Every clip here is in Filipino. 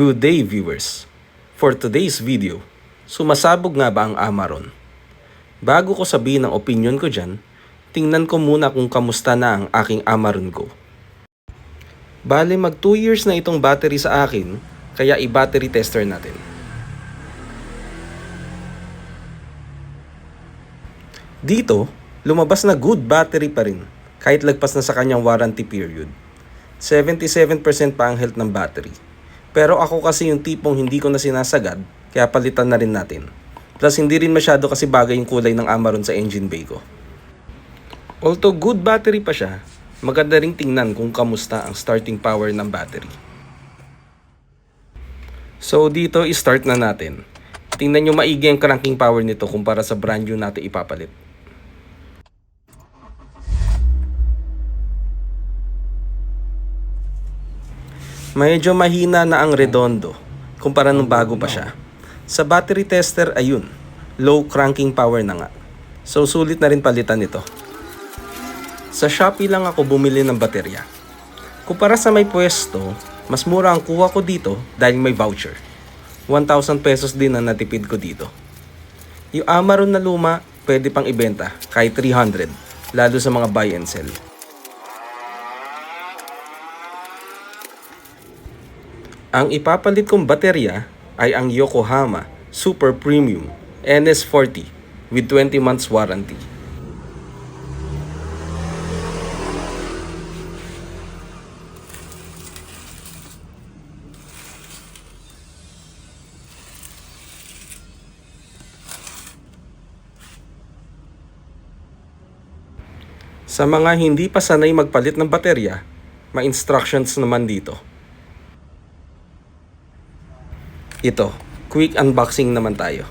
Good day viewers! For today's video, sumasabog nga ba ang Amaron? Bago ko sabihin ang opinion ko dyan, tingnan ko muna kung kamusta na ang aking Amaron Go. Bale mag 2 years na itong battery sa akin, kaya i-battery tester natin. Dito, lumabas na good battery pa rin, kahit lagpas na sa kanyang warranty period. 77% pa ang health ng battery. Pero ako kasi yung tipong hindi ko na sinasagad, kaya palitan na rin natin. Plus hindi rin masyado kasi bagay yung kulay ng Amaron sa engine bay ko. Although good battery pa siya, maganda ring tingnan kung kamusta ang starting power ng battery. So dito i-start na natin. Tingnan nyo maigi ang cranking power nito kumpara sa brand new natin ipapalit. Medyo mahina na ang redondo kumpara nung bago pa siya. Sa battery tester, ayun, low cranking power na nga. So sulit na rin palitan nito. Sa Shopee lang ako bumili ng baterya. Kumpara sa may pwesto, mas mura ang kuha ko dito dahil may voucher. 1,000 pesos din ang natipid ko dito. Yung Amaron na luma, pwede pang ibenta kahit 300, lalo sa mga buy and sell. Ang ipapalit kong baterya ay ang Yokohama Super Premium NS40 with 20 months warranty. Sa mga hindi pa sanay magpalit ng baterya, may instructions naman dito. Ito, quick unboxing naman tayo.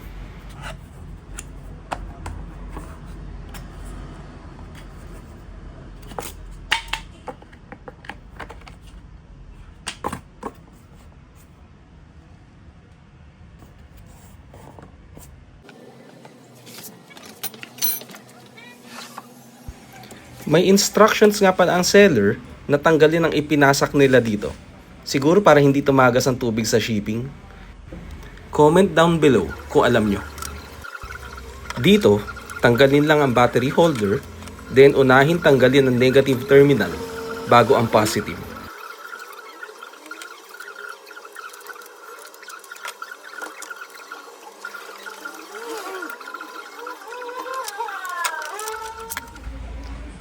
May instructions nga pala ang seller na tanggalin ang ipinasak nila dito. Siguro para hindi tumagas ang tubig sa shipping. Comment down below kung alam nyo. Dito, tanggalin lang ang battery holder, then unahin tanggalin ang negative terminal bago ang positive.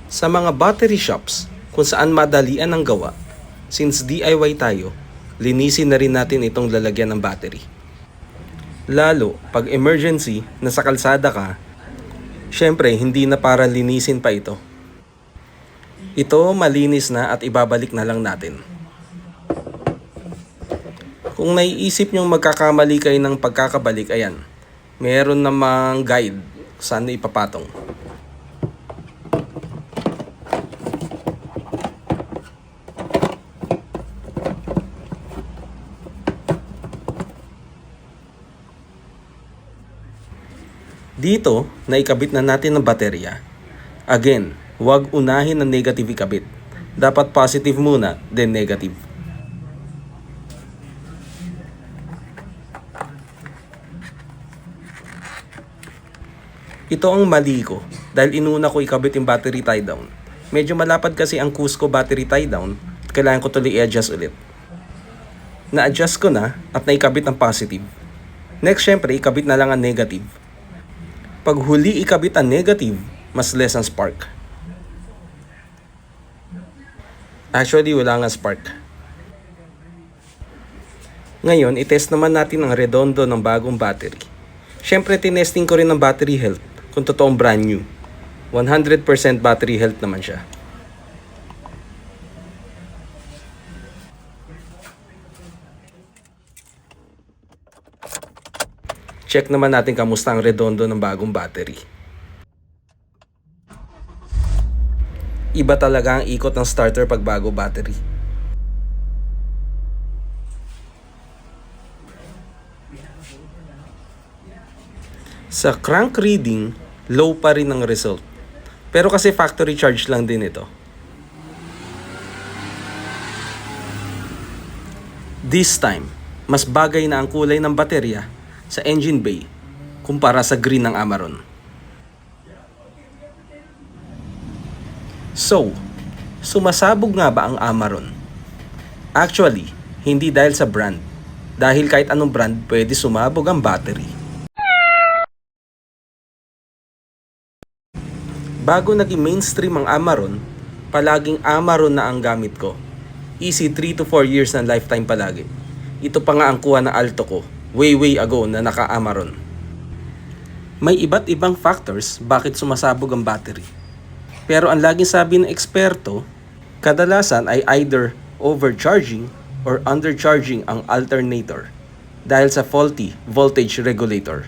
Sa mga battery shops, kung saan madalian ang gawa, since DIY tayo, linisin na rin natin itong lalagyan ng battery. Lalo, pag emergency, nasa kalsada ka, syempre hindi na para linisin pa ito. Ito malinis na at ibabalik na lang natin. Kung naiisip nyong magkakamali kayo ng pagkakabalik, ayan, meron namang guide saan ipapatong. Dito, naikabit na natin ang baterya. Again, huwag unahin ang negative ikabit. Dapat positive muna, then negative. Ito ang mali ko dahil inuna ko ikabit yung battery tie down. Medyo malapad kasi ang Cusco battery tie down at kailangan ko tuloy i-adjust ulit. Na-adjust ko na at naikabit ang positive. Next, syempre, ikabit na lang ang negative. Pag huli ikabit ang negative, mas less ang spark. Actually, wala nga spark. Ngayon, itest naman natin ang redondo ng bagong battery. Siyempre, tinesting ko rin ang battery health kung totoong brand new. 100% battery health naman siya. Check naman natin kamusta ang redondo ng bagong battery. Iba talaga ang ikot ng starter pag bago battery. Sa crank reading, low pa rin ang result. Pero kasi factory charge lang din ito. This time, mas bagay na ang kulay ng baterya sa engine bay kumpara sa green ng Amaron. So, sumasabog nga ba ang Amaron? Actually, hindi dahil sa brand. Dahil kahit anong brand, pwede sumabog ang battery. Bago naging mainstream ang Amaron, palaging Amaron na ang gamit ko. Easy 3 to 4 years na lifetime palagi. Ito pa nga ang kuha ng Alto ko, way way ago na naka-Amaron. May iba't ibang factors bakit sumasabog ang battery. Pero ang laging sabi ng eksperto, kadalasan ay either overcharging or undercharging ang alternator dahil sa faulty voltage regulator.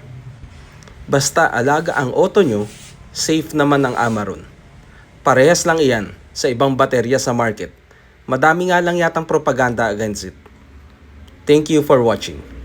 Basta alaga ang auto nyo, safe naman ang Amaron. Parehas lang iyan sa ibang baterya sa market. Madami nga lang yatang propaganda against it. Thank you for watching.